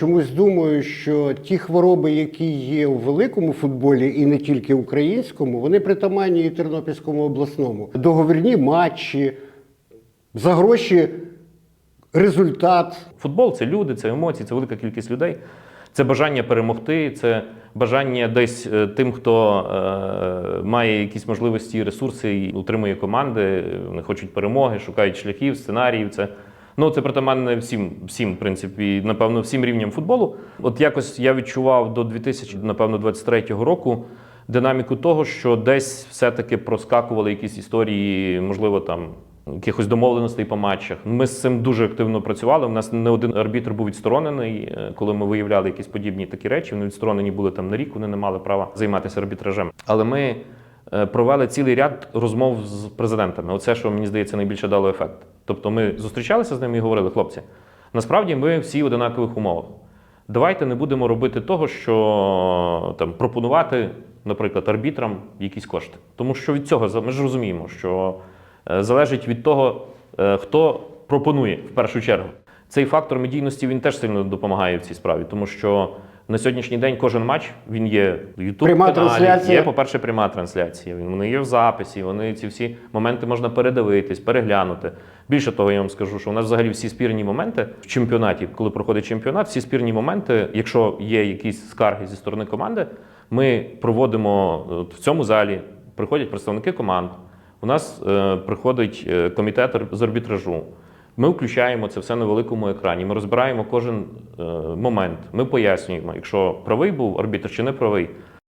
Чомусь думаю, що ті хвороби, які є у великому футболі, і не тільки українському, вони притаманні і Тернопільському обласному. Договірні матчі, за гроші результат. Футбол це люди, це емоції, це велика кількість людей. Це бажання перемогти, це бажання десь е, тим, хто е, має якісь можливості і ресурси і утримує команди. Вони хочуть перемоги, шукають шляхів, сценаріїв. Це ну це притаманне всім, всім, в принципі, напевно, всім рівням футболу. От якось я відчував до 2000, напевно, 23 року динаміку того, що десь все-таки проскакували якісь історії, можливо, там якихось домовленостей по матчах. Ми з цим дуже активно працювали. У нас не один арбітр був відсторонений, е, коли ми виявляли якісь подібні такі речі. Вони відсторонені були там на рік, вони не мали права займатися арбітражем. Але ми провели цілий ряд розмов з президентами. Оце, що мені здається, найбільше дало ефект. Тобто ми зустрічалися з ними і говорили, хлопці, насправді ми всі в одинакових умовах. Давайте не будемо робити того, що там пропонувати, наприклад, арбітрам якісь кошти. Тому що від цього ми ж розуміємо, що е, залежить від того, е, хто пропонує в першу чергу. Цей фактор медійності він теж сильно допомагає в цій справі, тому що на сьогоднішній день кожен матч він є в YouTube Пряма каналі, є, по-перше, пряма трансляція. Він вони є в записі. Вони ці всі моменти можна передивитись, переглянути. Більше того, я вам скажу, що у нас взагалі всі спірні моменти в чемпіонаті, коли проходить чемпіонат, всі спірні моменти, якщо є якісь скарги зі сторони команди, ми проводимо в цьому залі. Приходять представники команд. У нас е, приходить е, комітет з арбітражу. Ми включаємо це все на великому екрані. Ми розбираємо кожен е, момент. Ми пояснюємо, якщо правий був арбітр чи не правий.